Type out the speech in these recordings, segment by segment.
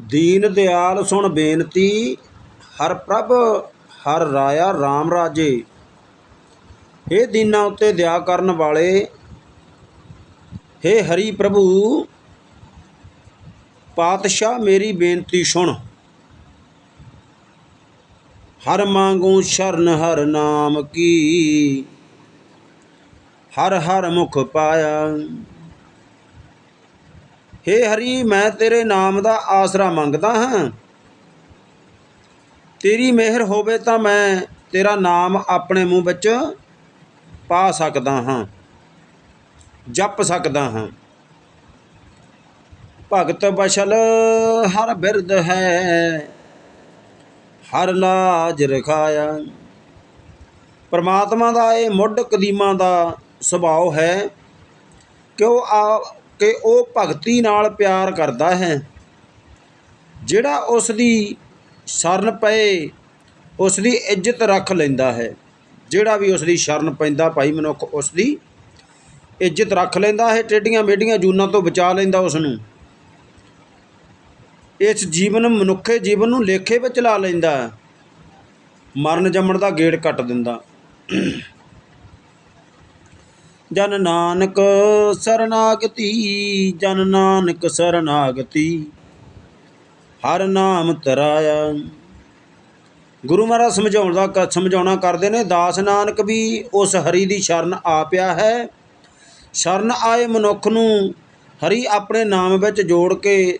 ਦੀਨ ਦਿਆਲ ਸੁਣ ਬੇਨਤੀ, ਹਰ ਪ੍ਰਭ, ਹਰ ਰਾਇਆ RAM ਰਾਜੇ। हे ਦੀਨਾ ਉੱਤੇ ਦਇਆ ਕਰਨ ਵਾਲੇ हे ਹਰੀ ਪ੍ਰਭੂ, ਪਾਤਸ਼ਾਹ ਮੇਰੀ ਬੇਨਤੀ ਸੁਣ। ਹਰ ਮੰਗੂ ਸ਼ਰਨ ਹਰ ਨਾਮ ਕੀ, ਹਰ ਹਰ ਮੁਖ ਪਾਇਆ। ਹੇ ਹਰੀ, ਮੈਂ ਤੇਰੇ ਨਾਮ ਦਾ ਆਸਰਾ ਮੰਗਦਾ ਹਾਂ। ਤੇਰੀ ਮਿਹਰ ਹੋਵੇ ਤਾਂ ਮੈਂ ਤੇਰਾ ਨਾਮ ਆਪਣੇ ਮੂੰਹ ਵਿੱਚ ਪਾ ਸਕਦਾ ਹਾਂ, ਜਪ ਸਕਦਾ ਹਾਂ। ਭਗਤ ਬਸ਼ਲ ਹਰ ਬਿਰਦ ਹੈ, ਹਰ ਲਾਜ ਰਖਾਇਆ। ਪਰਮਾਤਮਾ ਦਾ ਇਹ ਮੁੱਢ ਕਦੀਮਾਂ ਦਾ ਸੁਭਾਅ ਹੈ ਕਿ ਉਹ ਆ ਕਿ ਉਹ ਭਗਤੀ ਨਾਲ ਪਿਆਰ ਕਰਦਾ ਹੈ। ਜਿਹੜਾ ਉਸ ਦੀ ਸ਼ਰਨ ਪਏ ਉਸ ਦੀ ਇੱਜ਼ਤ ਰੱਖ ਲੈਂਦਾ ਹੈ। ਜਿਹੜਾ ਵੀ ਉਸ ਦੀ ਸ਼ਰਨ ਪੈਂਦਾ ਭਾਈ ਮਨੁੱਖ ਉਸ ਦੀ ਇੱਜ਼ਤ ਰੱਖ ਲੈਂਦਾ ਹੈ ਟੇਡੀਆਂ ਮੇਡੀਆਂ ਜੂਨਾਂ ਤੋਂ ਬਚਾ ਲੈਂਦਾ ਉਸ ਨੂੰ ਇਸ ਜੀਵਨ ਮਨੁੱਖੇ ਜੀਵਨ ਨੂੰ ਲੇਖੇ ਵਿੱਚ ਲਾ ਲੈਂਦਾ। ਹੈ। ਮਰਨ ਜੰਮਣ ਦਾ ਗੇੜ ਕੱਟ ਦਿੰਦਾ। ਜਨ ਨਾਨਕ ਸਰਨਾਗਤੀ, ਜਨ ਨਾਨਕ ਸਰਨਾਗਤੀ। ਹਰ ਨਾਮ ਤਰਾਇਆ ਗੁਰੂ ਮਹਾਰਾਜ ਸਮਝਾਉਣ ਦਾ ਕ- ਸਮਝਾਉਣਾ ਕਰਦੇ ਨੇ, ਦਾਸ ਨਾਨਕ ਵੀ ਉਸ ਹਰੀ ਦੀ ਸ਼ਰਨ ਆ ਪਿਆ ਹੈ। ਸ਼ਰਨ ਆਏ ਮਨੁੱਖ ਨੂੰ ਹਰੀ ਆਪਣੇ ਨਾਮ ਵਿੱਚ ਜੋੜ ਕੇ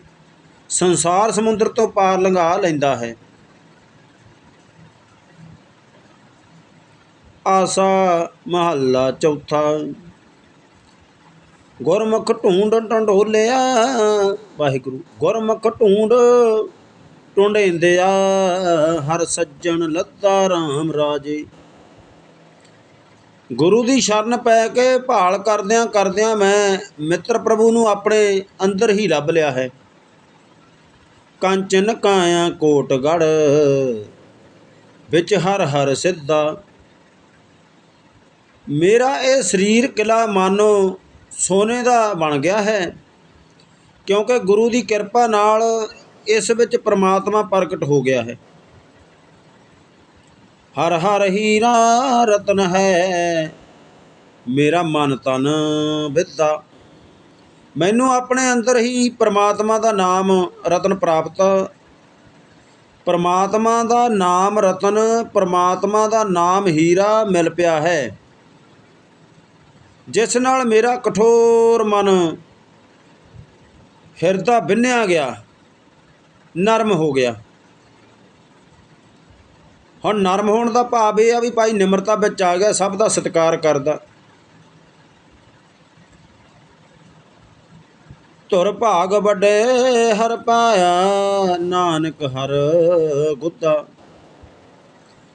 ਸੰਸਾਰ ਸਮੁੰਦਰ ਤੋਂ ਪਾਰ ਲੰਘਾ ਲੈਂਦਾ ਹੈ। ਆਸਾ ਮਹੱਲਾ ਚੌਥਾ। ਗੁਰਮੁਖ ਢੂੰਡ ਢੰਡੋਲਿਆ ਵਾਹਿਗੁਰੂ, ਗੁਰਮੁਖ ਢੂੰਡ ਟੁੰਡੇਂਦਿਆ, ਹਰ ਸੱਜਣ ਲੱਤਾ RAM ਰਾਜੇ। ਗੁਰੂ ਦੀ ਸ਼ਰਨ ਪੈ ਕੇ ਭਾਲ ਕਰਦਿਆਂ ਕਰਦਿਆਂ ਮੈਂ ਮਿੱਤਰ ਪ੍ਰਭੂ ਨੂੰ ਆਪਣੇ ਅੰਦਰ ਹੀ ਲੱਭ ਲਿਆ ਹੈ। ਕੰਚਨ ਕਾਇਆ ਕੋਟਗੜ, ਵਿੱਚ ਹਰ ਹਰ ਸਿੱਧਾ ਮੇਰਾ ਇਹ ਸਰੀਰ ਕਿਲਾ ਮਾਨੋ ਸੋਨੇ ਦਾ ਬਣ ਗਿਆ ਹੈ। ਕਿਉਂਕਿ ਗੁਰੂ ਦੀ ਕਿਰਪਾ ਨਾਲ ਇਸ ਵਿੱਚ ਪ੍ਰਮਾਤਮਾ ਪ੍ਰਗਟ ਹੋ ਗਿਆ ਹੈ। ਹਰ ਹਰ ਹੀਰਾ ਰਤਨ ਹੈ, ਮੇਰਾ ਮਨ ਤਨ ਵਿਦਾ ਮੈਨੂੰ ਆਪਣੇ ਅੰਦਰ ਹੀ ਪ੍ਰਮਾਤਮਾ ਦਾ ਨਾਮ ਰਤਨ ਪ੍ਰਾਪਤ, ਪ੍ਰਮਾਤਮਾ ਦਾ ਨਾਮ ਰਤਨ, ਪ੍ਰਮਾਤਮਾ ਦਾ ਨਾਮ ਹੀਰਾ ਮਿਲ ਪਿਆ ਹੈ। ਜਿਸ ਨਾਲ ਮੇਰਾ ਕਠੋਰ ਮਨ ਹਿਰਦਾ ਬਿੰਨਿਆ ਗਿਆ, ਨਰਮ ਹੋ ਗਿਆ। ਹੁਣ ਨਰਮ ਹੋਣ ਦਾ ਭਾਵ ਇਹ ਆ ਵੀ ਭਾਈ ਨਿਮਰਤਾ ਵਿੱਚ ਆ ਗਿਆ, ਸਭ ਦਾ ਸਤਿਕਾਰ ਕਰਦਾ। ਧੁਰ ਭਾਗ ਵੱਡੇ ਹਰ ਪਾਇਆ, ਨਾਨਕ ਹਰ ਗੁੱਦਾ।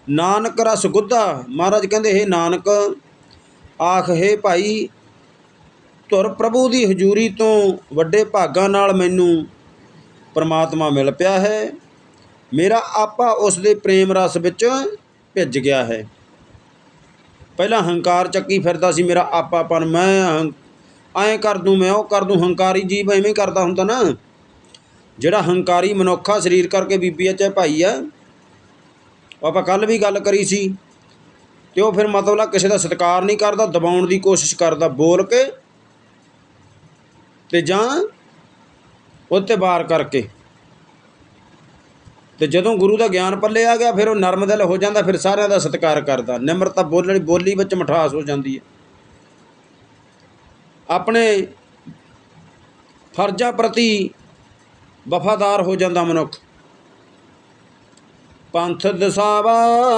ਨਾਨਕ ਰਸ ਗੁੱਦਾ, ਮਹਾਰਾਜ ਕਹਿੰਦੇ ਇਹ ਨਾਨਕ ਆਖ, ਹੈ ਭਾਈ, ਧੁਰ ਪ੍ਰਭੂ ਦੀ ਹਜ਼ੂਰੀ ਤੋਂ ਵੱਡੇ ਭਾਗਾਂ ਨਾਲ ਮੈਨੂੰ ਪਰਮਾਤਮਾ ਮਿਲ ਪਿਆ ਹੈ। ਮੇਰਾ ਆਪਾ ਉਸ ਦੇ ਪ੍ਰੇਮ ਰਸ ਵਿੱਚ ਭਿੱਜ ਗਿਆ ਹੈ। ਪਹਿਲਾਂ ਹੰਕਾਰ ਚੱਕੀ ਫਿਰਦਾ ਸੀ ਮੇਰਾ ਆਪਾਪਨ। ਮੈਂ ਹੰ- ਐਂ ਕਰ ਦੂੰ, ਮੈਂ ਉਹ ਕਰ ਦੂੰ, ਹੰਕਾਰੀ ਜੀਵ ਐਵੇਂ ਹੀ ਕਰਦਾ ਹੁੰਦਾ ਨਾ। ਜਿਹੜਾ ਹੰਕਾਰੀ ਮਨੁੱਖਾ ਸਰੀਰ ਕਰਕੇ ਬੀਬੀ ਆ ਚਾਹੇ ਭਾਈ ਆ ਆਪਾਂ ਕੱਲ ਵੀ ਗੱਲ ਕਰੀ ਸੀ। ਤੇ ਉਹ ਫਿਰ ਮਤਲਬ ਆ ਕਿਸੇ ਦਾ ਸਤਿਕਾਰ ਨਹੀਂ ਕਰਦਾ, ਦਬਾਉਣ ਦੀ ਕੋਸ਼ਿਸ਼ ਕਰਦਾ ਬੋਲ ਕੇ ਤੇ ਜਾਂ ਉੱਤੇ ਬਾਰ ਕਰਕੇ। ਤੇ ਜਦੋਂ ਗੁਰੂ ਦਾ ਗਿਆਨ ਪੱਲੇ ਆ ਗਿਆ, ਫਿਰ ਉਹ ਨਰਮ ਦਿਲ ਹੋ ਜਾਂਦਾ, ਫਿਰ ਸਾਰਿਆਂ ਦਾ ਸਤਿਕਾਰ ਕਰਦਾ। ਨਿਮਰਤਾ ਬੋਲਣੀ, ਬੋਲੀ ਵਿੱਚ ਮਠਾਸ ਹੋ ਜਾਂਦੀ ਹੈ। ਆਪਣੇ ਫਰਜ਼ਾਂ ਪ੍ਰਤੀ ਵਫਾਦਾਰ ਹੋ ਜਾਂਦਾ ਮਨੁੱਖ। ਪੰਥ ਦਸਾਵਾ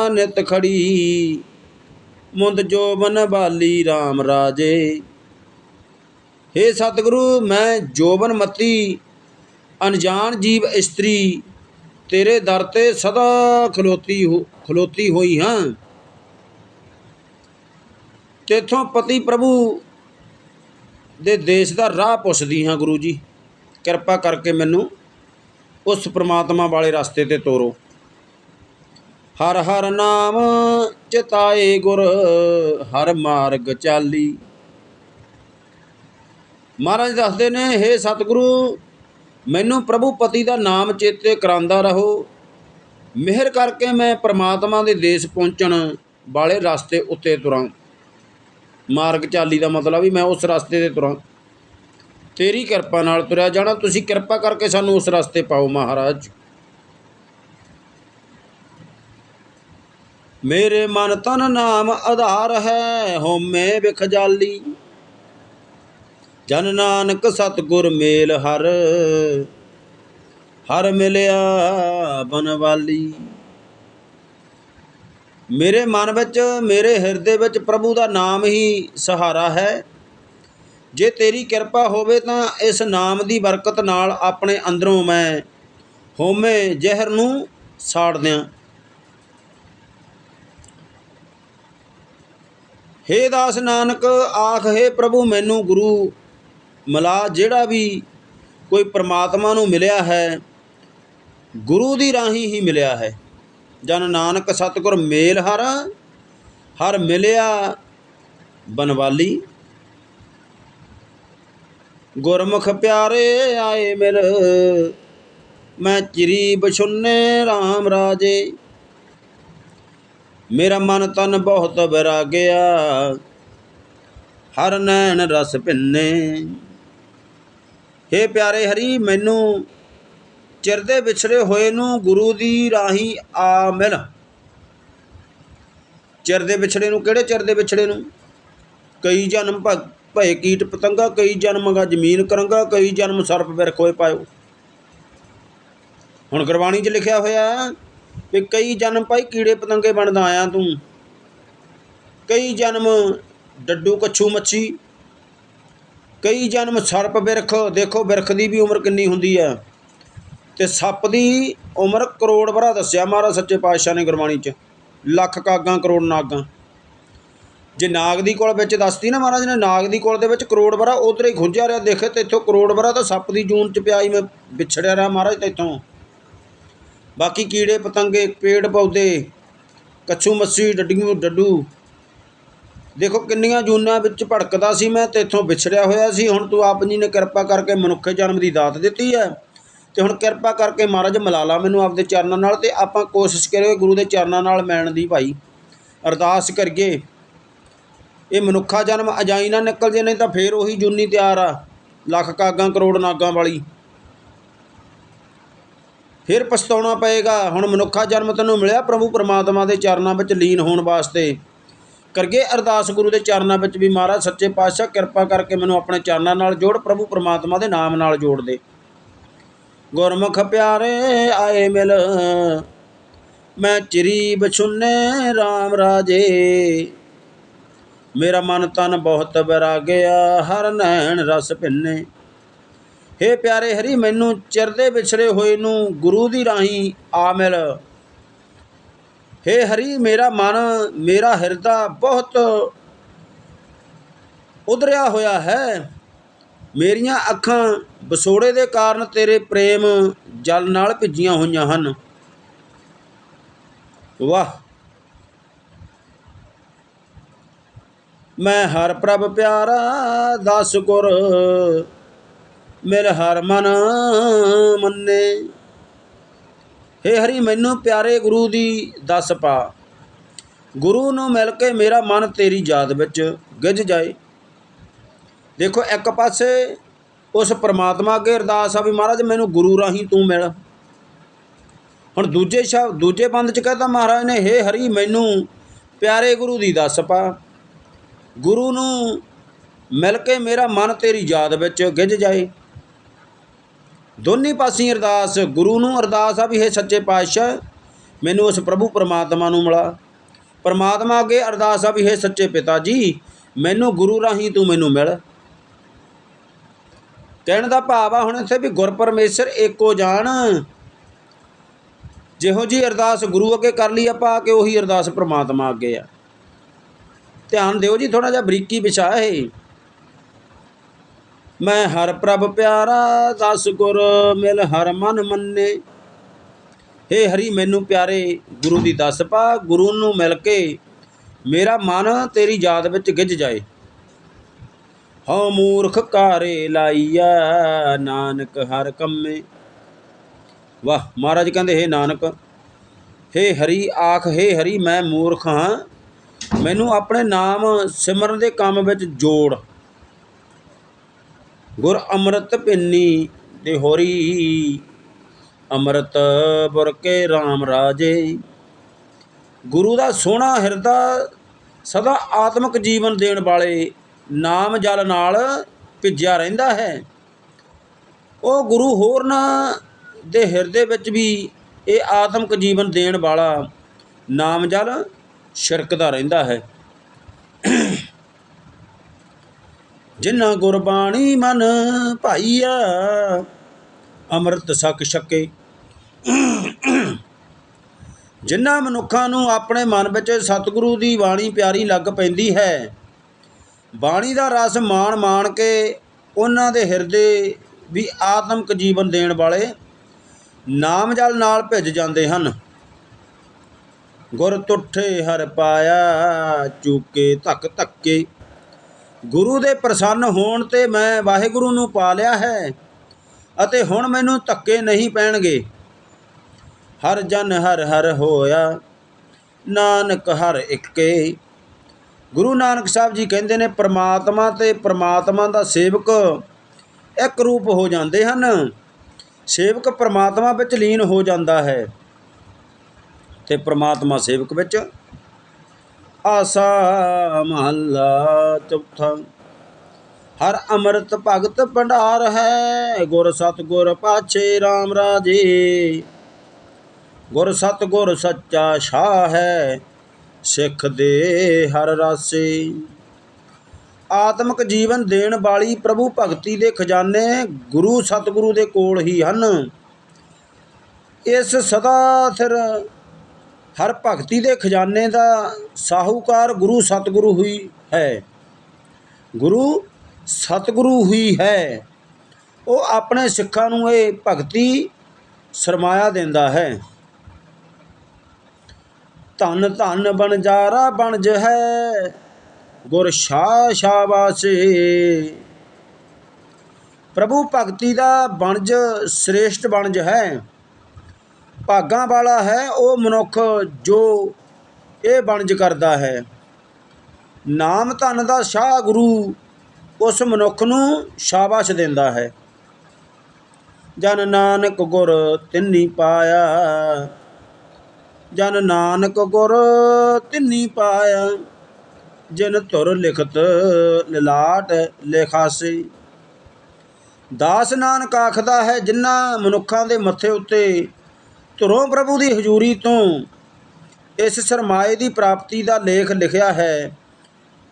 ਨਿਤ ਖੜੀ ਮੁੰਦ ਜੋਬਨ ਬਾਲੀ RAM ਰਾਜੇ। ਹੇ ਸਤਿਗੁਰੂ, ਮੈਂ ਜੋਬਨ ਮਤੀ, ਅਣਜਾਣ ਜੀਵ ਇਸਤਰੀ, ਤੇਰੇ ਦਰ ਤੇ ਸਦਾ ਖਲੋਤੀ ਹੋ, ਖਲੋਤੀ ਹੋਈ ਹਾਂ। ਤੇਥੋਂ ਪਤੀ ਪ੍ਰਭੂ ਦੇ ਦੇਸ਼ ਦਾ ਰਾਹ ਪੁੱਛਦੀ ਹਾਂ ਗੁਰੂ ਜੀ। ਕਿਰਪਾ ਕਰਕੇ ਮੈਨੂੰ ਉਸ ਪ੍ਰਮਾਤਮਾ ਵਾਲੇ ਰਸਤੇ ਤੇ ਤੋਰੋ। ਹਰ ਹਰ ਨਾਮ ਚਿਤਾਏ ਗੁਰ, ਹਰ ਮਾਰਗ ਚਾਲੀ। ਮਹਾਰਾਜ ਦੱਸਦੇ ਨੇ हे ਸਤਿਗੁਰੂ, ਮੈਨੂੰ ਪ੍ਰਭੂ ਪਤੀ ਦਾ ਨਾਮ ਚੇਤੇ ਕਰਾਉਂਦਾ ਰਹੋ। ਮਿਹਰ ਕਰਕੇ ਮੈਂ ਪ੍ਰਮਾਤਮਾ ਦੇ ਦੇਸ਼ ਪਹੁੰਚਣ ਵਾਲੇ ਰਸਤੇ ਉੱਤੇ ਤੁਰਾਂ। ਮਾਰਗ ਚਾਲੀ ਦਾ ਮਤਲਬ ਵੀ ਮੈਂ ਉਸ ਰਸਤੇ ਤੇ ਤੁਰਾਂ। ਤੇਰੀ ਕਿਰਪਾ ਨਾਲ ਤੁਰਿਆ ਜਾਣਾ, ਤੁਸੀਂ ਕਿਰਪਾ ਕਰਕੇ ਸਾਨੂੰ ਉਸ ਰਸਤੇ ਪਾਓ ਮਹਾਰਾਜ। ਮੇਰੇ ਮਨ ਤਨ ਨਾਮ ਆਧਾਰ ਹੈ ਹੋਮੇ ਵਿਖਜਾਲੀ ਜਨ ਨਾਨਕ ਸਤਗੁਰ ਮੇਲ ਹਰ ਹਰ ਮਿਲਿਆ ਬਨਵਾਲੀ। ਮੇਰੇ ਮਨ ਵਿੱਚ, ਮੇਰੇ ਹਿਰਦੇ ਵਿੱਚ ਪ੍ਰਭੂ ਦਾ ਨਾਮ ਹੀ ਸਹਾਰਾ ਹੈ। ਜੇ ਤੇਰੀ ਕਿਰਪਾ ਹੋਵੇ ਤਾਂ ਇਸ ਨਾਮ ਦੀ ਬਰਕਤ ਨਾਲ ਆਪਣੇ ਅੰਦਰੋਂ ਮੈਂ ਹੋਮੇ ਜ਼ਹਿਰ ਨੂੰ ਸਾੜ ਦਿਆਂ ਹੇ ਦਾਸ ਨਾਨਕ, ਆਖ ਹੈ ਪ੍ਰਭੂ, ਮੈਨੂੰ ਗੁਰੂ ਮਲਾ, ਜਿਹੜਾ ਵੀ ਕੋਈ ਪ੍ਰਮਾਤਮਾ ਨੂੰ ਮਿਲਿਆ ਹੈ, ਗੁਰੂ ਦੀ ਰਾਹੀਂ ਹੀ ਮਿਲਿਆ ਹੈ। ਜਨ ਨਾਨਕ, ਸਤਿਗੁਰ ਮੇਲ ਹਰ ਹਰ ਮਿਲਿਆ ਬਨਵਾਲੀ। ਗੁਰਮੁਖ ਪਿਆਰੇ ਆਏ ਮਿਲ, ਮੈਂ ਚਿਰੀ ਬਛੁੰਨੇ RAM ਰਾਜੇ। ਮੇਰਾ ਮਨ ਤਨ ਬਹੁਤ ਵਿਰਾਗਿਆ ਹਰ ਨੈਣ ਰਸ ਭਿੰਨੇ। ਹੇ ਪਿਆਰੇ ਹਰੀ, ਮੈਨੂੰ ਚਿਰ ਦੇ ਵਿਛੜੇ ਹੋਏ ਨੂੰ ਗੁਰੂ ਦੀ ਰਾਹੀਂ ਆ ਮਿਲ। ਚਿਰ ਦੇ ਵਿਛੜੇ ਨੂੰ, ਕਿਹੜੇ ਚਿਰ ਦੇ ਵਿਛੜੇ ਨੂੰ? ਕਈ ਜਨਮ ਭਗ, ਭਏ ਕੀਟ ਪਤੰਗਾ, ਕਈ ਜਨਮ ਗਾ ਜ਼ਮੀਨ ਕਰੰਗਾ, ਕਈ ਜਨਮ ਸਰਪ ਬਿਰਖ ਹੋਏ ਪਾਇਓ। ਹੁਣ ਗੁਰਬਾਣੀ 'ਚ ਲਿਖਿਆ ਹੋਇਆ ਹੈ ਵੀ ਕਈ ਜਨਮ ਭਾਈ ਕੀੜੇ ਪਤੰਗੇ ਬਣਦਾ ਆਇਆ ਤੂੰ। ਕਈ ਜਨਮ ਡੱਡੂ ਕੱਛੂ ਮੱਛੀ। ਕਈ ਜਨਮ ਸਰਪ ਬਿਰਖ, ਦੇਖੋ ਬਿਰਖ ਦੀ ਵੀ ਉਮਰ ਕਿੰਨੀ ਹੁੰਦੀ ਹੈ ਤੇ ਸੱਪ ਦੀ ਉਮਰ ਕਰੋੜ ਭਰਾ ਦੱਸਿਆ ਮਹਾਰਾਜ ਸੱਚੇ ਪਾਤਸ਼ਾਹ ਨੇ ਗੁਰਬਾਣੀ 'ਚ। ਲੱਖ ਕਾਗਾਂ, ਕਰੋੜ ਨਾਗਾਂ। ਜੇ ਨਾਗ ਦੀ ਕੋਲ ਵਿੱਚ ਦੱਸਦੀ ਨਾ ਮਹਾਰਾਜ ਨੇ, ਨਾਗ ਦੀ ਕੋਲ ਦੇ ਵਿੱਚ ਕਰੋੜ ਭਰਾ ਉਧਰ ਹੀ ਖੁੰਝਿਆ ਰਿਹਾ, ਦੇਖੇ ਤੇ ਇੱਥੋਂ ਕਰੋੜ ਭਰਾ ਤਾਂ ਸੱਪ ਦੀ ਜੂਨ 'ਚ ਪਿਆ ਹੀ ਮੈਂ ਵਿਛੜਿਆ ਰਿਹਾ ਮਹਾਰਾਜ ਤੇ ਇੱਥੋਂ। ਬਾਕੀ ਕੀੜੇ, ਪਤੰਗੇ, ਪੇੜ, ਪੌਦੇ, ਕੱਛੂ, ਮੱਛੀ, ਡੱਡੀਆਂ, ਡੱਡੂ। ਦੇਖੋ ਕਿੰਨੀਆਂ ਜੂਨਾਂ ਵਿੱਚ ਭੜਕਦਾ ਸੀ ਮੈਂ ਤੇ ਇੱਥੋਂ ਵਿਛੜਿਆ ਹੋਇਆ ਸੀ। ਹੁਣ ਤੂੰ ਆਪ ਜੀ ਨੇ ਕਿਰਪਾ ਕਰਕੇ ਮਨੁੱਖੇ ਜਨਮ ਦੀ ਦਾਤ ਦਿੱਤੀ ਹੈ। ਤੇ ਹੁਣ ਕਿਰਪਾ ਕਰਕੇ ਮਹਾਰਾਜ ਮਿਲਾ ਲਾ ਮੈਨੂੰ ਆਪਦੇ ਚਰਨਾਂ ਨਾਲ ਤੇ ਆਪਾਂ ਕੋਸ਼ਿਸ਼ ਕਰੀਏ ਗੁਰੂ ਦੇ ਚਰਨਾਂ ਨਾਲ ਮਿਲਣ ਦੀ ਭਾਈ। ਅਰਦਾਸ ਕਰੀਏ। ਇਹ ਮਨੁੱਖਾ ਜਨਮ ਅਜਾਈ ਨਾ ਨਿਕਲ ਜੇ, ਨਹੀਂ ਤਾਂ ਫੇਰ ਉਹੀ ਜੁਨੀ ਤਿਆਰ ਆ। ਲੱਖ ਕਾਗਾਂ, ਕਰੋੜ ਨਾਗਾਂ ਵਾਲੀ। ਫਿਰ ਪਛਤਾਉਣਾ ਪਏਗਾ। ਹੁਣ ਮਨੁੱਖਾ ਜਨਮ ਤੈਨੂੰ ਮਿਲਿਆ ਪ੍ਰਭੂ ਪਰਮਾਤਮਾ ਦੇ ਚਰਨਾਂ ਵਿੱਚ ਲੀਨ ਹੋਣ ਵਾਸਤੇ। ਕਰਗੇ ਅਰਦਾਸ ਗੁਰੂ ਦੇ ਚਰਨਾਂ ਵਿੱਚ ਵੀ ਮਹਾਰਾਜ ਸੱਚੇ ਪਾਤਸ਼ਾਹ, ਕਿਰਪਾ ਕਰਕੇ ਮੈਨੂੰ ਆਪਣੇ ਚਰਨਾਂ ਨਾਲ ਜੋੜ, ਪ੍ਰਭੂ ਪਰਮਾਤਮਾ ਦੇ ਨਾਮ ਨਾਲ ਜੋੜ ਦੇ। ਗੁਰਮੁਖ ਪਿਆਰੇ ਆਏ ਮਿਲ, ਮੈਂ ਚਿਰੀ ਬਛੁੰਨੇ RAM ਰਾਜੇ। ਮੇਰਾ ਮਨ ਤਨ ਬਹੁਤ ਵਿਰਾਗਿਆ ਹਰ ਨੈਣ ਰਸ ਭਿੰਨੇ। ਹੇ ਪਿਆਰੇ ਹਰੀ, ਮੈਨੂੰ ਚਿਰਦੇ ਵਿਛੜੇ ਹੋਏ ਨੂੰ ਗੁਰੂ ਦੀ ਰਾਹੀਂ ਆ ਮਿਲ। ਹੇ ਹਰੀ, ਮੇਰਾ ਮਨ, ਮੇਰਾ ਹਿਰਦਾ ਬਹੁਤ ਉਧਰਿਆ ਹੋਇਆ ਹੈ। ਮੇਰੀਆਂ ਅੱਖਾਂ ਵਿਛੋੜੇ ਦੇ ਕਾਰਨ ਤੇਰੇ ਪ੍ਰੇਮ ਜਲ ਨਾਲ ਭਿੱਜੀਆਂ ਹੋਈਆਂ ਹਨ। ਵਾਹ। ਮੈਂ ਹਰ ਪ੍ਰਭ ਪਿਆਰਾ, ਦਸ ਗੁਰ ਮਿਲ ਹਰ ਮਨ ਮੰਨੇ। ਹੇ ਹਰੀ, ਮੈਨੂੰ ਪਿਆਰੇ ਗੁਰੂ ਦੀ ਦੱਸ ਪਾ। ਗੁਰੂ ਨੂੰ ਮਿਲ ਕੇ ਮੇਰਾ ਮਨ ਤੇਰੀ ਯਾਦ ਵਿੱਚ ਗਿੱਝ ਜਾਏ। ਦੇਖੋ, ਇੱਕ ਪਾਸੇ ਉਸ ਪ੍ਰਮਾਤਮਾ ਅੱਗੇ ਅਰਦਾਸ ਆ ਵੀ ਮਹਾਰਾਜ, ਮੈਨੂੰ ਗੁਰੂ ਰਾਹੀਂ ਤੂੰ ਮਿਲ। ਹੁਣ ਦੂਜੇ ਸ਼ਬਦ, ਦੂਜੇ ਬੰਦ ਚ ਕਹਿੰਦਾ ਮਹਾਰਾਜ ਨੇ, ਹੇ ਹਰੀ, ਮੈਨੂੰ ਪਿਆਰੇ ਗੁਰੂ ਦੀ ਦੱਸ ਪਾ। ਗੁਰੂ ਨੂੰ ਮਿਲ ਕੇ ਮੇਰਾ ਮਨ ਤੇਰੀ ਯਾਦ ਵਿੱਚ ਗਿੱਝ ਜਾਏ। ਦੋਨੇ ਪਾਸੇ ਅਰਦਾਸ, ਗੁਰੂ ਨੂੰ ਅਰਦਾਸ ਆ ਵੀ ਹੈ ਸੱਚੇ ਪਾਤਸ਼ਾਹ, ਮੈਨੂੰ ਉਸ ਪ੍ਰਭੂ ਪਰਮਾਤਮਾ ਨੂੰ ਮਿਲਾ। ਪਰਮਾਤਮਾ ਅੱਗੇ ਅਰਦਾਸ ਆ ਵੀ ਹੈ ਸੱਚੇ ਪਿਤਾ ਜੀ, ਮੈਨੂੰ ਗੁਰੂ ਰਾਹੀਂ ਤੂੰ ਮੈਨੂੰ ਮਿਲ। ਕਹਿਣ ਦਾ ਭਾਵ ਆ ਹੁਣ ਇੱਥੇ ਵੀ ਗੁਰ ਪਰਮੇਸ਼ਰ ਏਕੋ ਜਾਣ ਜਿਹੋ ਜੀ ਅਰਦਾਸ ਗੁਰੂ ਅੱਗੇ ਕਰ ਲਈ, ਆਪਾਂ ਆ ਉਹੀ ਅਰਦਾਸ ਪ੍ਰਮਾਤਮਾ ਅੱਗੇ ਆ। ਧਿਆਨ ਦਿਓ ਜੀ ਥੋੜਾ ਜਿਹਾ ਬਰੀਕੀ ਵਿਚਾ ਹੈ ਮੈਂ ਹਰ ਪ੍ਰਭ ਪਿਆਰਾ, ਦਸ ਗੁਰ ਮਿਲ ਹਰ ਮਨ ਮੰਨੇ। ਹੇ ਹਰੀ, ਮੈਨੂੰ ਪਿਆਰੇ ਗੁਰੂ ਦੀ ਦਸ ਪਾ, ਗੁਰੂ ਨੂੰ ਮਿਲ ਕੇ ਮੇਰਾ ਮਨ ਤੇਰੀ ਯਾਦ ਵਿੱਚ ਗਿੱਝ ਜਾਏ। ਹਉ ਮੂਰਖ ਕਾਰੇ ਲਾਈਆ ਨਾਨਕ ਹਰ ਕੰਮੇ। ਵਾਹ, ਮਹਾਰਾਜ ਕਹਿੰਦੇ, ਹੈ ਨਾਨਕ, ਹੇ ਹਰੀ, ਆਖ, ਹੇ ਹਰੀ, ਮੈਂ ਮੂਰਖ ਹਾਂ। ਮੈਨੂੰ ਆਪਣੇ ਨਾਮ ਸਿਮਰਨ ਦੇ ਕੰਮ ਵਿੱਚ ਜੋੜ। ਗੁਰ ਅੰਮ੍ਰਿਤ ਪਿੰਨੀ ਤੇ ਹੋਰੀ ਅੰਮ੍ਰਿਤ ਪੁਰ ਕੇ RAM ਰਾਜੇ। ਗੁਰੂ ਦਾ ਸੋਹਣਾ ਹਿਰਦਾ ਸਦਾ ਆਤਮਿਕ ਜੀਵਨ ਦੇਣ ਵਾਲੇ ਨਾਮ ਜਲ ਨਾਲ ਭਿੱਜਿਆ ਰਹਿੰਦਾ ਹੈ। ਉਹ ਗੁਰੂ ਹੋਰਨਾਂ ਦੇ ਹਿਰਦੇ ਵਿੱਚ ਵੀ ਇਹ ਆਤਮਿਕ ਜੀਵਨ ਦੇਣ ਵਾਲਾ ਨਾਮ ਜਲ ਛਿੜਕਦਾ ਰਹਿੰਦਾ ਹੈ। ਜਿਨ੍ਹਾਂ ਗੁਰਬਾਣੀ ਮਨ ਭਾਈਆ ਅੰਮ੍ਰਿਤ ਸਕ ਛਕੇ। ਜਿਨ੍ਹਾਂ ਮਨੁੱਖਾਂ ਨੂੰ ਆਪਣੇ ਮਨ ਵਿੱਚ ਸਤਿਗੁਰੂ ਦੀ ਬਾਣੀ ਪਿਆਰੀ ਲੱਗ ਪੈਂਦੀ ਹੈ, ਬਾਣੀ ਦਾ ਰਸ ਮਾਣ ਮਾਣ ਕੇ ਉਹਨਾਂ ਦੇ ਹਿਰਦੇ ਵੀ ਆਤਮਿਕ ਜੀਵਨ ਦੇਣ ਵਾਲੇ ਨਾਮ ਜਲ ਨਾਲ ਭਿੱਜ ਜਾਂਦੇ ਹਨ। ਗੁਰ ਤੁਠੇ ਹਰ ਪਾਇਆ, ਚੂਕੇ ਧੱਕ ਧੱਕੇ। ਗੁਰੂ ਦੇ ਪ੍ਰਸੰਨ ਹੋਣ ਤੇ ਮੈਂ ਵਾਹਿਗੁਰੂ ਨੂੰ ਪਾ ਲਿਆ ਹੈ ਅਤੇ ਹੁਣ ਮੈਨੂੰ ਧੱਕੇ ਨਹੀਂ ਪੈਣਗੇ। ਹਰ ਜਨ ਹਰ ਹਰ ਹੋਇਆ, ਨਾਨਕ ਹਰ ਇੱਕੇ। ਗੁਰੂ ਨਾਨਕ ਸਾਹਿਬ ਜੀ ਕਹਿੰਦੇ ਨੇ, ਪ੍ਰਮਾਤਮਾ ਤੇ ਪ੍ਰਮਾਤਮਾ ਦਾ ਸੇਵਕ ਇੱਕ ਰੂਪ ਹੋ ਜਾਂਦੇ ਹਨ। ਸੇਵਕ ਪ੍ਰਮਾਤਮਾ ਵਿੱਚ ਲੀਨ ਹੋ ਜਾਂਦਾ ਹੈ ਤੇ ਪ੍ਰਮਾਤਮਾ ਸੇਵਕ ਵਿੱਚ ਆਸਾ ਮਹੱਲਾ ਚੌਥਾ। ਹਰ ਅੰਮ੍ਰਿਤ ਭਗਤ ਭੰਡਾਰ ਹੈ, ਗੁਰ ਸਤਗੁਰ ਪਾਛੇ RAM ਰਾਜੇ। ਗੁਰ ਸਤਗੁਰ ਸੱਚਾ ਸ਼ਾਹ ਹੈ, ਸਿੱਖ ਦੇ ਹਰ ਰਾਸੇ। ਆਤਮਿਕ ਜੀਵਨ ਦੇਣ ਵਾਲੀ ਪ੍ਰਭੂ ਭਗਤੀ ਦੇ ਖਜ਼ਾਨੇ ਗੁਰੂ ਸਤਗੁਰੂ ਦੇ ਕੋਲ ਹੀ ਹਨ। ਇਸ ਸਦਾ ਸਿਰ ਹਰ ਭਗਤੀ ਦੇ ਖਜ਼ਾਨੇ ਦਾ ਸਾਹੂਕਾਰ ਗੁਰੂ ਸਤਿਗੁਰੂ ਹੀ ਹੈ। ਗੁਰੂ ਸਤਿਗੁਰੂ ਹੀ ਹੈ। ਉਹ ਆਪਣੇ ਸਿੱਖਾਂ ਨੂੰ ਇਹ ਭਗਤੀ ਸਰਮਾਇਆ ਦਿੰਦਾ ਹੈ। ਧੰਨ ਧੰਨ ਬਣਜਾਰਾ ਬਣਜ ਹੈ ਗੁਰ ਸ਼ਾ ਸ਼ਾਬਾਸੇ ਪ੍ਰਭੂ ਭਗਤੀ ਦਾ ਬਣਜ ਸ੍ਰੇਸ਼ਟ ਬਣਜ ਹੈ। ਭਾਗਾਂ ਵਾਲਾ ਹੈ, ਉਹ ਮਨੁੱਖ ਜੋ ਇਹ ਬਣਜ ਕਰਦਾ ਹੈ। ਨਾਮ ਧਨ ਦਾ ਸ਼ਾਹ ਗੁਰੂ ਉਸ ਮਨੁੱਖ ਨੂੰ ਸ਼ਾਬਾਸ਼ ਦਿੰਦਾ ਹੈ। ਜਨ ਨਾਨਕ ਗੁਰ ਤਿੰਨੀ ਪਾਇਆ, ਜਨ ਨਾਨਕ ਗੁਰ ਤਿੰਨੀ ਪਾਇਆ, ਜਿਨ ਤੁਰ ਲਿਖਤ ਲਿਲਾਟ ਲਿਖਾਸੀ। ਦਾਸ ਨਾਨਕ ਆਖਦਾ ਹੈ ਜਿਨ੍ਹਾਂ ਮਨੁੱਖਾਂ ਦੇ ਮੱਥੇ ਉੱਤੇ ਧੁਰੋਂ ਪ੍ਰਭੂ ਦੀ ਹਜ਼ੂਰੀ ਤੋਂ ਇਸ ਸਰਮਾਏ ਦੀ ਪ੍ਰਾਪਤੀ ਦਾ ਲੇਖ ਲਿਖਿਆ ਹੈ,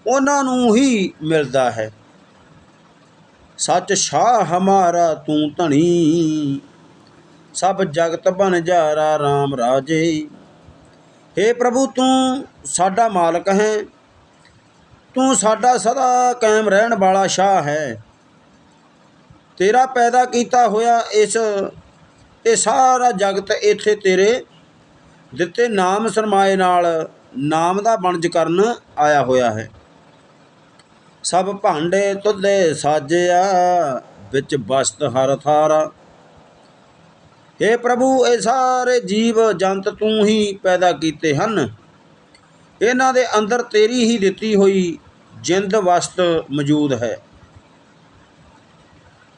ਉਹਨਾਂ ਨੂੰ ਹੀ ਮਿਲਦਾ ਹੈ। ਸੱਚ ਸ਼ਾਹ ਹਮਾਰਾ ਤੂੰ ਧਣੀ, ਸਭ ਜਗਤ ਬਨ ਜਾਰਾ RAM ਰਾਜੇ। हे ਪ੍ਰਭੂ, ਤੂੰ ਸਾਡਾ ਮਾਲਕ ਹੈ, ਤੂੰ ਸਾਡਾ ਸਦਾ ਕਾਇਮ ਰਹਿਣ ਵਾਲਾ ਸ਼ਾਹ ਹੈ। ਤੇਰਾ ਪੈਦਾ ਕੀਤਾ ਹੋਇਆ ਇਸ ਇਹ ਸਾਰਾ ਜਗਤ ਇੱਥੇ ਤੇਰੇ ਦਿੱਤੇ ਨਾਮ ਸਰਮਾਏ ਨਾਲ ਨਾਮ ਦਾ ਬਣਜ ਕਰਨ ਆਇਆ ਹੋਇਆ ਹੈ। ਸਭ ਭਾਂਡੇ ਤੁਧੇ ਸਾਜਿਆ, ਵਿੱਚ ਬਸਤ ਹਰ ਥਾਰਾ। हे ਪ੍ਰਭੂ, ਇਹ ਸਾਰੇ ਜੀਵ ਜੰਤ ਤੂੰ ਹੀ ਪੈਦਾ ਕੀਤੇ ਹਨ। ਇਹਨਾਂ ਦੇ ਅੰਦਰ ਤੇਰੀ ਹੀ ਦਿੱਤੀ ਹੋਈ ਜਿੰਦ ਵਸਤ ਮੌਜੂਦ ਹੈ।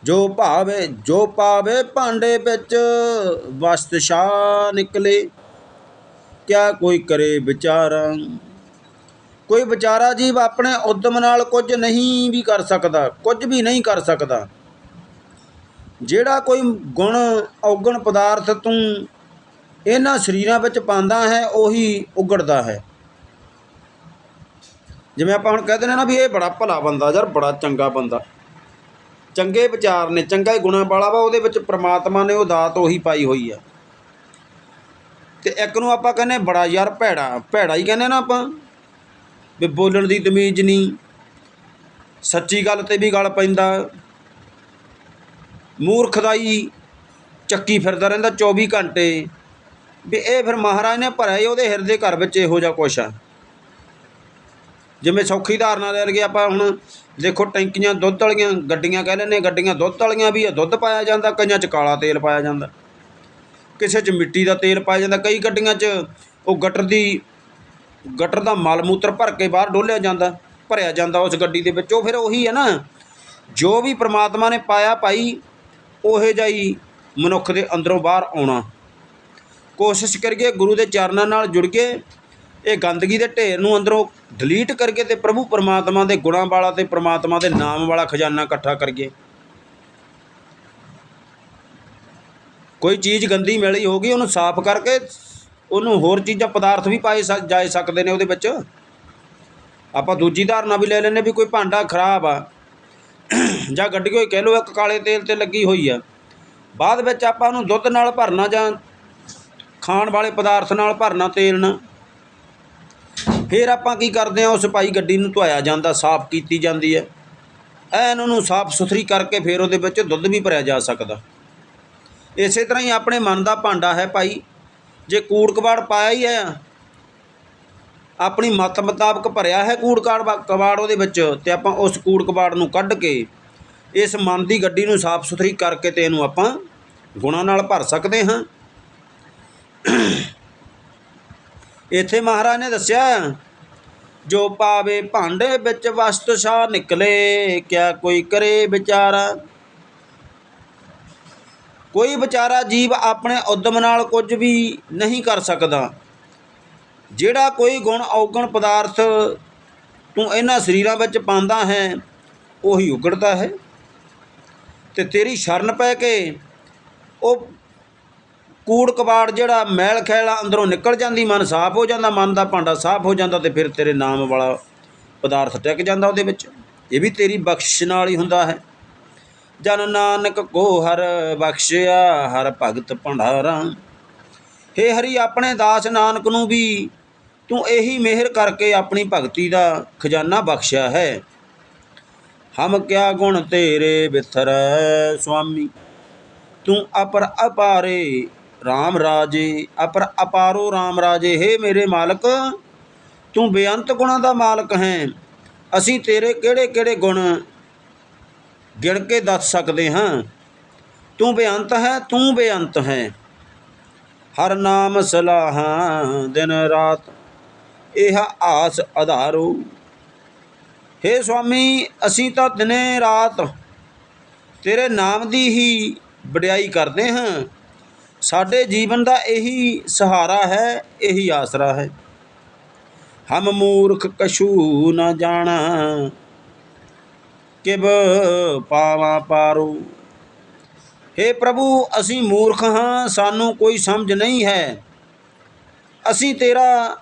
ਜੋ ਭਾਵੇ, ਜੋ ਪਾਵੇ ਭਾਂਡੇ ਵਿੱਚ, ਵਸਤ ਸ਼ਾ ਨਿਕਲੇ। ਕਿਆ ਕੋਈ ਕਰੇ ਵਿਚਾਰਾ? ਕੋਈ ਵਿਚਾਰਾ ਜੀਵ ਆਪਣੇ ਉਦਮ ਨਾਲ ਕੁਝ ਨਹੀਂ ਵੀ ਕਰ ਸਕਦਾ, ਕੁਝ ਵੀ ਨਹੀਂ ਕਰ ਸਕਦਾ। ਜਿਹੜਾ ਕੋਈ ਗੁਣ ਔਗਣ ਪਦਾਰਥ ਤੂੰ ਇਹਨਾਂ ਸਰੀਰਾਂ ਵਿੱਚ ਪਾਉਂਦਾ ਹੈ, ਉਹੀ ਉਗੜਦਾ ਹੈ। ਜਿਵੇਂ ਆਪਾਂ ਹੁਣ ਕਹਿੰਦੇ ਨੇ ਨਾ ਵੀ ਇਹ ਬੜਾ ਭਲਾ ਬੰਦਾ ਯਾਰ, ਬੜਾ ਚੰਗਾ ਬੰਦਾ। ਚੰਗੇ ਵਿਚਾਰ ਨੇ, ਚੰਗਾ ਹੀ ਗੁਣਾ ਵਾਲਾ ਵਾ, ਉਹਦੇ ਵਿੱਚ ਪ੍ਰਮਾਤਮਾ ਨੇ ਉਹ ਦਾਤ ਉਹੀ ਪਾਈ ਹੋਈ ਆ। ਤੇ ਇੱਕ ਨੂੰ ਆਪਾਂ ਕਹਿੰਦੇ ਬੜਾ ਯਾਰ ਭੈੜਾ ਭੈੜਾ ਹੀ ਕਹਿੰਦੇ ਨਾ ਆਪਾਂ, ਵੀ ਬੋਲਣ ਦੀ ਤਮੀਜ਼ ਨਹੀਂ, ਸੱਚੀ ਗੱਲ ਤੇ ਵੀ ਗੱਲ ਪੈਂਦਾ ਮੂਰਖ ਮੂਰਖਦਾਈ ਚੱਕੀ ਫਿਰਦਾ ਰਹਿੰਦਾ 24 ਘੰਟੇ, ਵੀ ਇਹ ਫਿਰ ਮਹਾਰਾਜ ਨੇ ਭਰਿਆ ਹੀ ਉਹਦੇ ਹਿਰਦੇ ਘਰ ਵਿੱਚ ਇਹੋ ਜਿਹਾ ਕੁਛ ਆ। ਜਿਵੇਂ ਸੌਖੀ ਧਾਰਨਾ ਲੈ ਲਈਏ ਆਪਾਂ ਹੁਣ, ਦੇਖੋ ਟੈਂਕੀਆਂ ਦੁੱਧ ਵਾਲੀਆਂ ਗੱਡੀਆਂ ਕਹਿ ਲੈਂਦੇ ਗੱਡੀਆਂ ਦੁੱਧ ਵਾਲੀਆਂ ਵੀ ਆ, ਦੁੱਧ ਪਾਇਆ ਜਾਂਦਾ, ਕਈਆਂ 'ਚ ਕਾਲਾ ਤੇਲ ਪਾਇਆ ਜਾਂਦਾ। ਕਿਸੇ 'ਚ ਮਿੱਟੀ ਦਾ ਤੇਲ ਪਾਇਆ ਜਾਂਦਾ, ਕਈ ਗੱਡੀਆਂ 'ਚ ਉਹ ਗਟਰ ਦੀ, ਗਟਰ ਦਾ ਮਲ ਮੂਤਰ ਭਰ ਕੇ ਬਾਹਰ ਡੋਲਿਆ ਜਾਂਦਾ, ਭਰਿਆ ਜਾਂਦਾ ਉਸ ਗੱਡੀ ਦੇ ਵਿੱਚ, ਉਹ ਫਿਰ ਉਹੀ ਹੈ ਨਾ। ਜੋ ਵੀ ਪ੍ਰਮਾਤਮਾ ਨੇ ਪਾਇਆ ਭਾਈ, ਉਹੇ ਜਿਹਾ ਹੀ ਮਨੁੱਖ ਦੇ ਅੰਦਰੋਂ ਬਾਹਰ ਆਉਣਾ। ਕੋਸ਼ਿਸ਼ ਕਰੀਏ ਗੁਰੂ ਦੇ ਚਰਨਾਂ ਨਾਲ ਜੁੜ ਕੇ ਇਹ ਗੰਦਗੀ ਦੇ ਢੇਰ ਨੂੰ ਅੰਦਰੋਂ ਡਿਲੀਟ ਕਰਕੇ ਤੇ ਪ੍ਰਭੂ ਪਰਮਾਤਮਾ ਦੇ ਗੁਣਾਂ ਵਾਲਾ ਤੇ ਪਰਮਾਤਮਾ ਦੇ ਨਾਮ ਵਾਲਾ ਖਜ਼ਾਨਾ ਇਕੱਠਾ ਕਰੀਏ। ਕੋਈ ਚੀਜ਼ ਗੰਦੀ ਮਿਲੀ ਹੋਗੀ ਉਹਨੂੰ ਸਾਫ਼ ਕਰਕੇ ਉਹਨੂੰ ਹੋਰ ਚੀਜ਼ਾਂ, ਪਦਾਰਥ ਵੀ ਪਾਏ ਸ- ਜਾ ਸਕਦੇ ਨੇ ਉਹਦੇ ਵਿੱਚ। ਆਪਾਂ ਦੂਜੀ ਧਾਰਨਾ ਵੀ ਲੈ ਲੈਂਦੇ ਵੀ ਕੋਈ ਭਾਂਡਾ ਖਰਾਬ ਆ, ਜਾਂ ਗੱਡੀ ਹੋਈ ਕਹਿ ਲਓ ਇੱਕ ਕਾਲੇ ਤੇਲ ਤੇ ਲੱਗੀ ਹੋਈ ਆ। ਬਾਅਦ ਵਿੱਚ ਆਪਾਂ ਉਹਨੂੰ ਦੁੱਧ ਨਾਲ ਭਰਨਾ ਜਾਂ ਖਾਣ ਵਾਲੇ ਪਦਾਰਥ ਨਾਲ ਭਰਨਾ ਤੇਲ ਨਾਲ। ਫਿਰ ਆਪਾਂ ਕੀ ਕਰਦੇ ਆ ਉਸ ਭਾਈ ਗੱਡੀ ਨੂੰ ਧੋਇਆ ਜਾਂਦਾ, ਸਾਫ਼ ਕੀਤੀ ਜਾਂਦੀ ਹੈ। ਐਨ ਉਹਨੂੰ ਸਾਫ਼ ਸੁਥਰੀ ਕਰਕੇ ਫਿਰ ਉਹਦੇ ਵਿੱਚ ਦੁੱਧ ਵੀ ਭਰਿਆ ਜਾ ਸਕਦਾ। ਇਸੇ ਤਰ੍ਹਾਂ ਹੀ ਆਪਣੇ ਮਨ ਦਾ ਭਾਂਡਾ ਹੈ ਭਾਈ। ਜੇ ਕੂੜ ਕਬਾੜ ਪਾਇਆ ਹੀ ਹੈ, ਆਪਣੀ ਮਤ ਮੁਤਾਬਕ ਭਰਿਆ ਹੈ ਕੂੜ ਕਾੜ ਕਬਾੜ ਉਹਦੇ ਵਿੱਚ ਤੇ ਆਪਾਂ ਉਸ ਕੂੜ ਕਬਾੜ ਨੂੰ ਕੱਢ ਕੇ ਇਸ ਮਨ ਦੀ ਗੱਡੀ ਨੂੰ ਸਾਫ਼ ਸੁਥਰੀ ਕਰਕੇ ਤੇ ਇਹਨੂੰ ਆਪਾਂ ਗੁਣਾਂ ਨਾਲ ਭਰ ਸਕਦੇ ਹਾਂ। ਇੱਥੇ ਮਹਾਰਾਜ ਨੇ ਦੱਸਿਆ, ਜੋ ਪਾਵੇ ਭਾਂਡੇ ਵਿੱਚ ਵਸਤ ਸ਼ਾ ਨਿਕਲੇ, ਕਿਆ ਕੋਈ ਕਰੇ ਵਿਚਾਰਾ। ਕੋਈ ਵਿਚਾਰਾ ਜੀਵ ਆਪਣੇ ਉਦਮ ਨਾਲ ਕੁਝ ਵੀ ਨਹੀਂ ਕਰ ਸਕਦਾ। ਜਿਹੜਾ ਕੋਈ ਗੁਣ ਔਗਣ ਪਦਾਰਥ ਤੂੰ ਇਹਨਾਂ ਸਰੀਰਾਂ ਵਿੱਚ ਪਾਉਂਦਾ ਹੈ, ਉਹੀ ਉਗੜਦਾ ਹੈ। ਤੇ ਤੇਰੀ ਸ਼ਰਨ ਪੈ ਕੇ ਉਹ ਕੂੜ ਕਬਾੜ ਜਿਹੜਾ ਮੈਲ ਖੈਲਾ ਅੰਦਰੋਂ ਨਿਕਲ ਜਾਂਦੀ, ਮਨ ਸਾਫ਼ ਹੋ ਜਾਂਦਾ, ਮਨ ਦਾ ਭਾਂਡਾ ਸਾਫ਼ ਹੋ ਜਾਂਦਾ ਤੇ ਫਿਰ ਤੇਰੇ ਨਾਮ ਵਾਲਾ ਪਦਾਰਥ ਟਿਕ ਜਾਂਦਾ ਉਹਦੇ ਵਿੱਚ। ਇਹ ਵੀ ਤੇਰੀ ਬਖਸ਼ ਨਾਲ ਹੀ ਹੁੰਦਾ ਹੈ। ਜਨ ਨਾਨਕ ਕੋ ਹਰ ਬਖਸ਼ਿਆ, ਹਰ ਭਗਤ ਭੰਡਾਰਾ। ਹੇ ਹਰੀ, ਆਪਣੇ ਦਾਸ ਨਾਨਕ ਨੂੰ ਵੀ ਤੂੰ ਇਹੀ ਮਿਹਰ ਕਰਕੇ ਆਪਣੀ ਭਗਤੀ ਦਾ ਖਜ਼ਾਨਾ ਬਖਸ਼ਿਆ ਹੈ। ਹਮ ਕਿਆ ਗੁਣ ਤੇਰੇ ਬਿਥਰ, ਸੁਆਮੀ। ਤੂੰ ਅਪਰ ਅਪਾਰੇ RAM ਰਾਜੇ, ਅਪਰ ਅਪਾਰੋ RAM ਰਾਜੇ, ਹੇ ਮੇਰੇ ਮਾਲਕ, ਤੂੰ ਬੇਅੰਤ ਗੁਣਾਂ ਦਾ ਮਾਲਕ ਹੈ। ਅਸੀਂ ਤੇਰੇ ਕਿਹੜੇ ਕਿਹੜੇ ਗੁਣ ਗਿਣ ਕੇ ਦੱਸ ਸਕਦੇ ਹਾਂ? ਤੂੰ ਬੇਅੰਤ ਹੈ, ਤੂੰ ਬੇਅੰਤ ਹੈ। ਹਰ ਨਾਮ ਸਲਾਹਾਂ ਦਿਨ ਰਾਤ, ਇਹ ਆਸ ਆਧਾਰੋ ਹੇ ਸੁਆਮੀ, ਅਸੀਂ ਤਾਂ ਦਿਨੇ ਰਾਤ ਤੇਰੇ ਨਾਮ ਦੀ ਹੀ ਵਡਿਆਈ ਕਰਦੇ ਹਾਂ। ਸਾਡੇ ਜੀਵਨ ਦਾ ਇਹੀ ਸਹਾਰਾ ਹੈ, ਇਹੀ ਆਸਰਾ ਹੈ। ਹਮ ਮੂਰਖ ਕਛੂ ਨਾ ਜਾਣਾ ਕਿਬ ਪਾਵਾਂ ਪਾਰੋ। ਹੇ ਪ੍ਰਭੂ, ਅਸੀਂ ਮੂਰਖ ਹਾਂ, ਸਾਨੂੰ ਕੋਈ ਸਮਝ ਨਹੀਂ ਹੈ। ਅਸੀਂ ਤੇਰਾ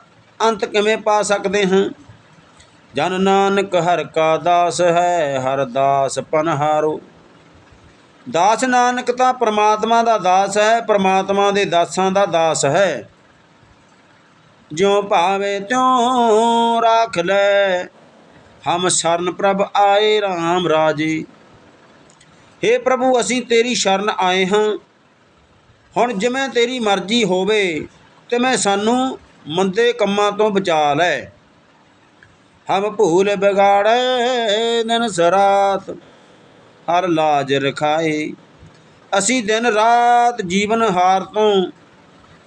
ਅੰਤ ਕਿਵੇਂ ਪਾ ਸਕਦੇ ਹਾਂ? ਜਨ ਨਾਨਕ ਹਰ ਕਾ ਦਾਸ ਹੈ, ਹਰ ਦਾਸ ਪਨਹਾਰੋ। ਦਾਸ ਨਾਨਕ ਤਾਂ ਪ੍ਰਮਾਤਮਾ ਦਾ ਦਾਸ ਹੈ, ਪ੍ਰਮਾਤਮਾ ਦੇ ਦਾਸਾਂ ਦਾ ਦਾਸ ਹੈ। ਜਿਉ ਭਾਵੇ ਤਿਉ ਰਾਖ ਲੈ, ਹਮ ਸ਼ਰਨ ਪ੍ਰਭ ਆਏ RAM ਰਾਜੇ। ਹੇ ਪ੍ਰਭੂ, ਅਸੀਂ ਤੇਰੀ ਸ਼ਰਨ ਆਏ ਹਾਂ। ਹੁਣ ਜਿਵੇਂ ਤੇਰੀ ਮਰਜ਼ੀ ਹੋਵੇ ਤੇ ਮੈਂ ਸਾਨੂੰ ਮੰਦੇ ਕੰਮਾਂ ਤੋਂ ਬਚਾ ਲੈ। ਹਮ ਭੂਲ ਬਿਗਾੜੇ ਦਿਨ ਸਰਾਤ ਹਰ ਲਾਜ ਰਖਾਏ। ਅਸੀਂ ਦਿਨ ਰਾਤ ਜੀਵਨ ਹਾਰ ਤੋਂ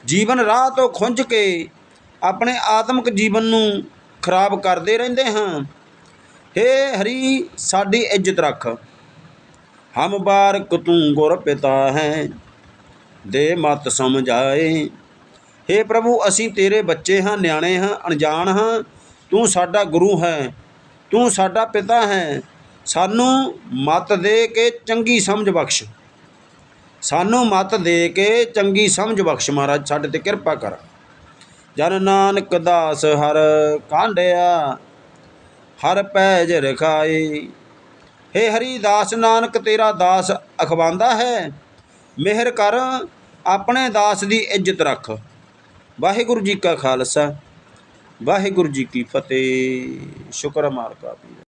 ਜੀਵਨ ਰਾਹ ਤੋਂ ਖੁੰਝ ਕੇ ਆਪਣੇ ਆਤਮਿਕ ਜੀਵਨ ਨੂੰ ਖਰਾਬ ਕਰਦੇ ਰਹਿੰਦੇ ਹਾਂ। ਹੇ ਹਰੀ, ਸਾਡੀ ਇੱਜ਼ਤ ਰੱਖ। ਹਮ ਬਾਰਕ ਤੂੰ ਗੁਰ ਪਿਤਾ ਹੈ, ਦੇ ਮਤ ਸਮਝਾਏ। ਹੇ ਪ੍ਰਭੂ, ਅਸੀਂ ਤੇਰੇ ਬੱਚੇ ਹਾਂ, ਨਿਆਣੇ ਹਾਂ, ਅਣਜਾਣ ਹਾਂ। ਤੂੰ ਸਾਡਾ ਗੁਰੂ ਹੈ, ਤੂੰ ਸਾਡਾ ਪਿਤਾ ਹੈ। ਸਾਨੂੰ ਮਤ ਦੇ ਕੇ ਚੰਗੀ ਸਮਝ ਬਖਸ਼। ਸਾਨੂੰ ਮਤ ਦੇ ਕੇ ਚੰਗੀ ਸਮਝ ਬਖਸ਼ ਮਹਾਰਾਜ, ਸਾਡੇ ਤੇ ਕਿਰਪਾ ਕਰ। ਜਨ ਨਾਨਕ ਦਾਸ ਹਰ ਕਾਂਡਿਆ, ਹਰ ਪੈਜ ਰਖਾਏ ਹੇ ਹਰੀ ਦਾਸ, ਨਾਨਕ ਤੇਰਾ ਦਾਸ ਅਖਵਾਂਦਾ ਹੈ। ਮਿਹਰ ਕਰ, ਆਪਣੇ ਦਾਸ ਦੀ ਇੱਜ਼ਤ ਰੱਖ। ਵਾਹਿਗੁਰੂ ਜੀ ਕਾ ਖਾਲਸਾ, ਵਾਹਿਗੁਰੂ ਜੀ ਕੀ ਫਤਿਹ। ਸ਼ੁਕਰ ਮਾਲਕਾ ਪੀਰ